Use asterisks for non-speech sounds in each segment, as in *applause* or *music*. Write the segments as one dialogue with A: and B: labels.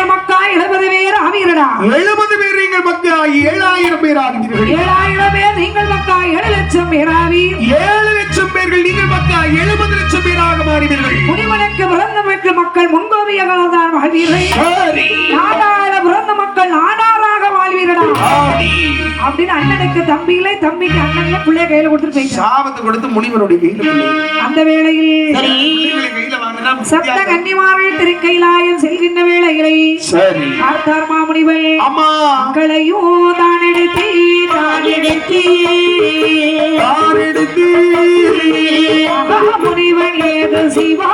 A: எங்கள் மக்கா எழுபது பேர் ஆவீரடா
B: எழுபது பேர் எங்கள் மக்கா ஏழாயிரம் பேர் ஆகிறீர்கள்
A: ஏழாயிரம் பேர் நீங்கள் மக்கா ஏழு லட்சம் பேர் ஆவி
B: ஏழு லட்சம் பேர்கள் நீங்கள் மக்கா எழுபது லட்சம் பேராக மாறிவீர்கள்.
A: முனிவனுக்கு பிறந்த மக்கள் மக்கள் முன்கோபியர்களாதான் வாழ்வீர்கள். நாடாள பிறந்த மக்கள் நாடாராக
B: வாழ்வீர்களா?
A: அப்படின்னு அண்ணனுக்கு தம்பிகளை தம்பிக்கு அண்ணன் பிள்ளைய கையில கொடுத்துட்டு போய்
B: சாபத்தை கொடுத்து முனிவனுடைய கையில
A: அந்த வேளையில் சப்த கன்னிமார்கள் திருக்கைலாயம் செல்கின்ற
B: வேளையிலே
A: பார்த்தார் மாமுனிவள் மக்களையும் தான் எடுத்தி முனிவன் ஏது சிவா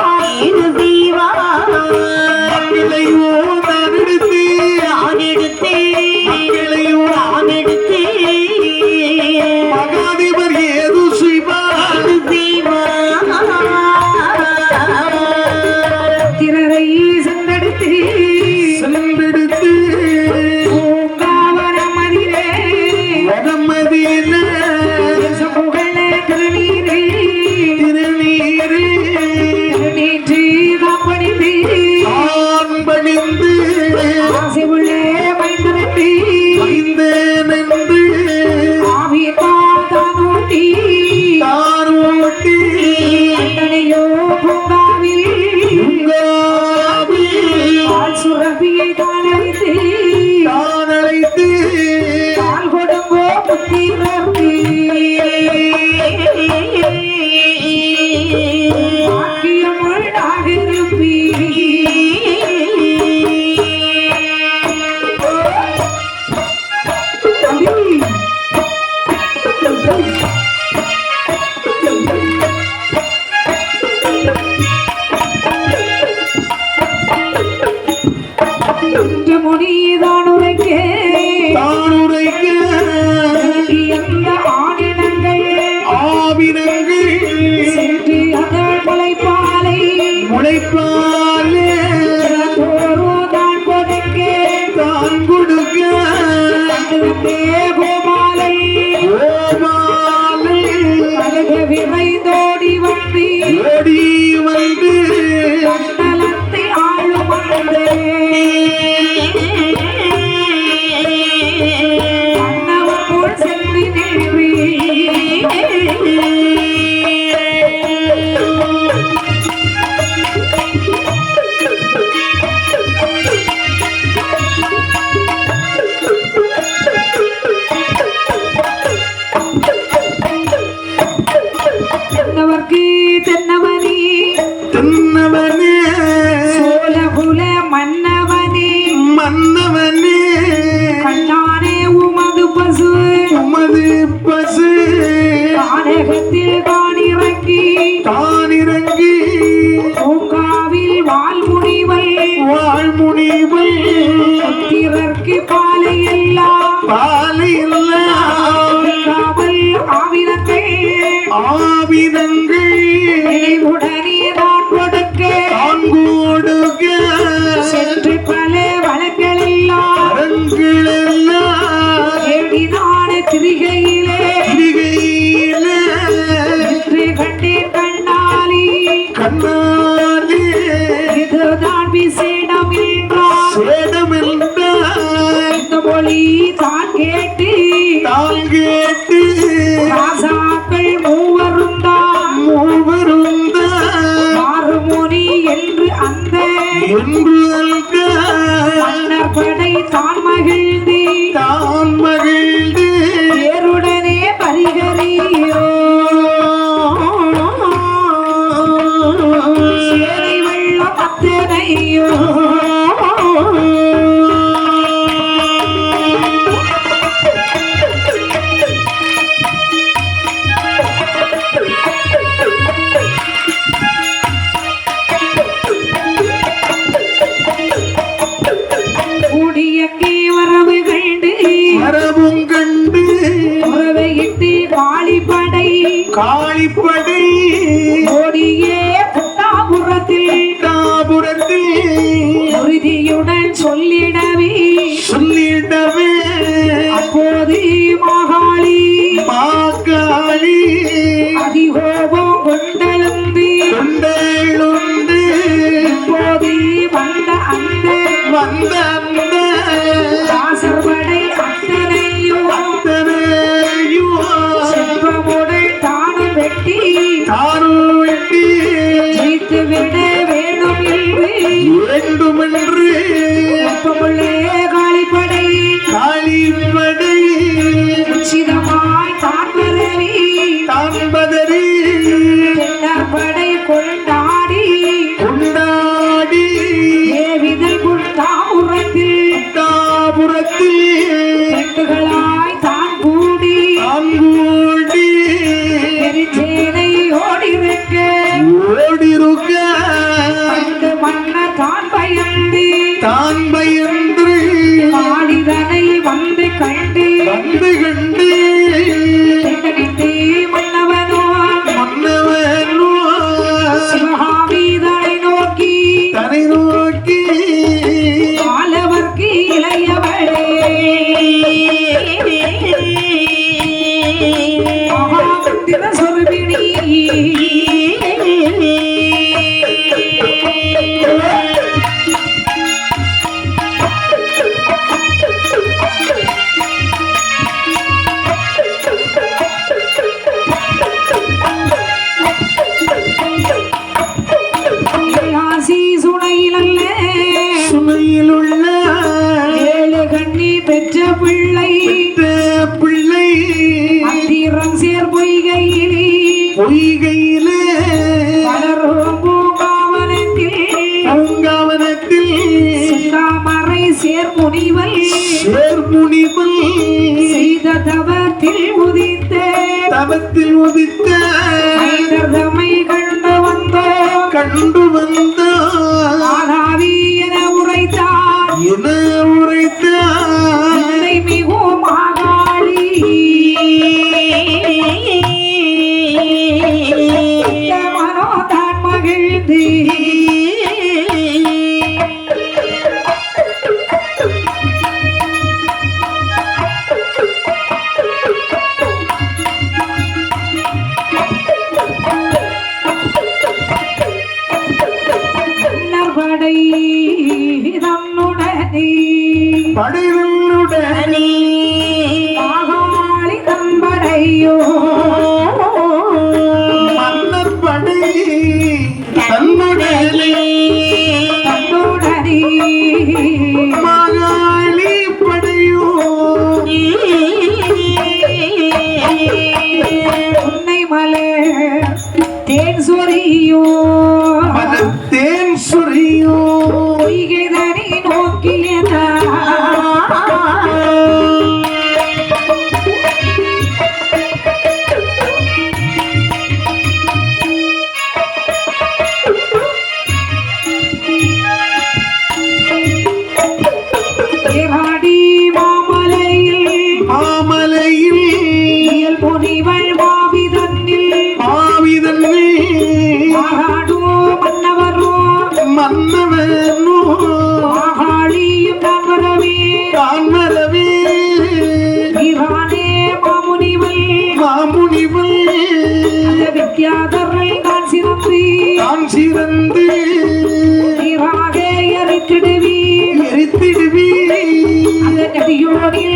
A: ¡Gracias! விரைந்தோடி வந்தி
B: ஓடி Oh, *laughs*
A: You. heard. செட்டுகளாய்
B: தான்
A: கூடி.
B: அங்கூடி
A: சேனை ஓடிருக்க.
B: ஓடிருக்க.
A: மன்ன தான் பயந்தி. மலையிலே பூங்காவனத்தில் தாமரை சேர்முனிவல்
B: சேர்முனிவல்
A: செய்த தவத்தில் உதித்த.
B: தவத்தில் உதித்த.
A: கண்டு வந்த
B: கண்டு வந்த
A: வித்யாதரை நான் சிறந்து
B: நான் சிறந்து
A: நீராக
B: எரித்திடுவி
A: எரித்திடுவி கதியோடில்